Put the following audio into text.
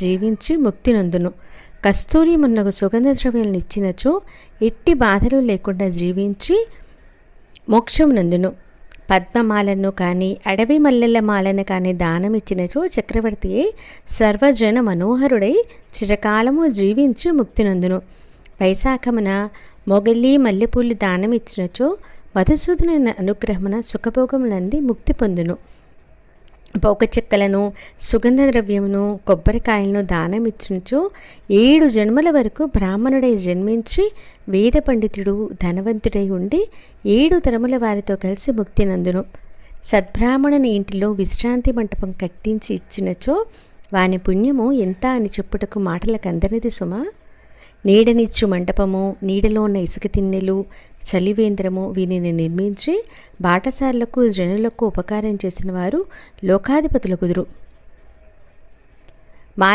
జీవించి ముక్తి నందును కస్తూరి మున్నగు సుగంధ ద్రవ్యాలను ఇచ్చినచో ఎట్టి బాధలు లేకుండా జీవించి మోక్షమునందును. పద్మమాలను కానీ అడవి మల్లెల మాలను కానీ దానం ఇచ్చినచో చక్రవర్తి సర్వజన మనోహరుడై చిరకాలము జీవించి ముక్తినందును. వైశాఖమున మొగలి మల్లెపూలు దానం ఇచ్చినచో మధుసూదన అనుగ్రహమున సుఖభోగములంది ముక్తి పొందును. పోక చెక్కలను సుగంధ ద్రవ్యమును కొబ్బరికాయలను దానం ఇచ్చినచో ఏడు జన్మల వరకు బ్రాహ్మణుడై జన్మించి వేద పండితుడు ధనవంతుడై ఉండి ఏడు తరముల వారితో కలిసి ముక్తి నందును. సద్బ్రాహ్మణుని ఇంటిలో విశ్రాంతి మంటపం కట్టించి ఇచ్చినచో వాని పుణ్యము ఎంత అని చెప్పుటకు మాటలకు అందరిది సుమా? నీడనిచ్చు మంటపము నీడలో ఉన్న ఇసుక తిన్నెలు చలివేంద్రము వీనిని నిర్మించి బాటసార్లకు జనులకు ఉపకారం చేసిన వారు లోకాధిపతుల కుదురు. మార్గ